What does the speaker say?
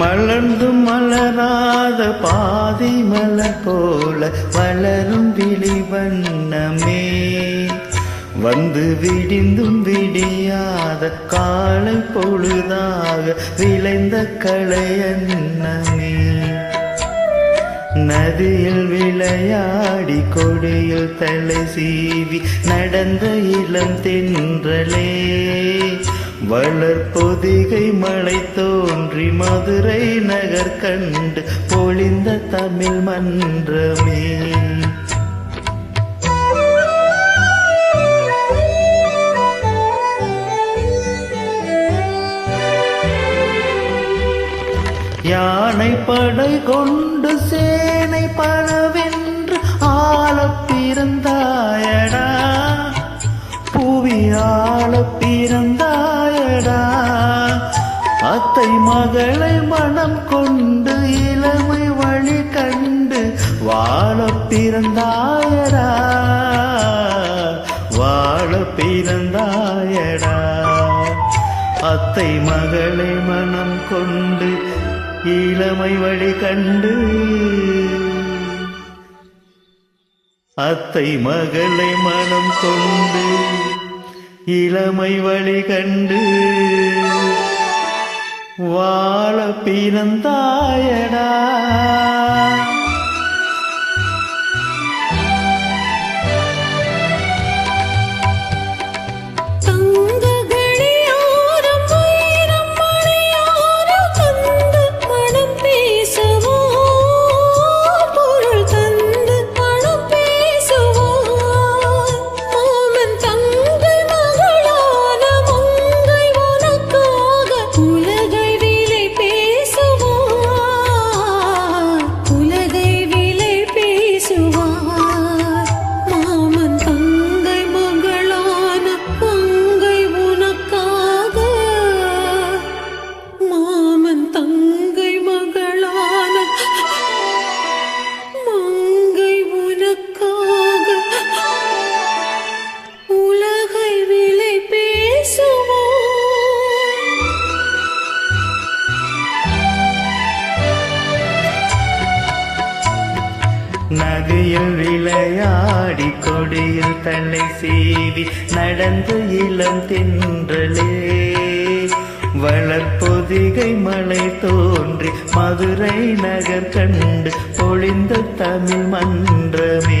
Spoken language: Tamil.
மலர்ந்து மலராத பாதி மலர் போல வளரும் விழி வண்ணமே வந்து விடிந்தும் விடியாத காலை பொழுதாக விளைந்த களையன்னமே நதியில் விளையாடி கொடியில் தலை சீவி நடந்த இளம் தென்றலே. வளர்பொதிகை மழை தோன்றி மதுரை நகர் கண்டு பொழிந்த தமிழ் மன்றமே. யானை படை கொண்டு சேனை பலவென்று அத்தை மகளை மனம் கொண்டு இளமை வழி கண்டு வாழ பிறந்தாயரா வாழ பிறந்தாயடா. அத்தை மகளை மனம் கொண்டு இளமை வழி கண்டு அத்தை மகளை மனம் கொண்டு இளமை வழி கண்டு வாழ பிறந்தாயடா. நதியில் விளையாடி கொடியில் தன்னை சீவி நடந்து இளம் தின்றலே. வளர்ப்பொதிகை மலை தோன்றி மதுரை நகர் கண்டு பொழிந்த தமிழ் மன்றமே.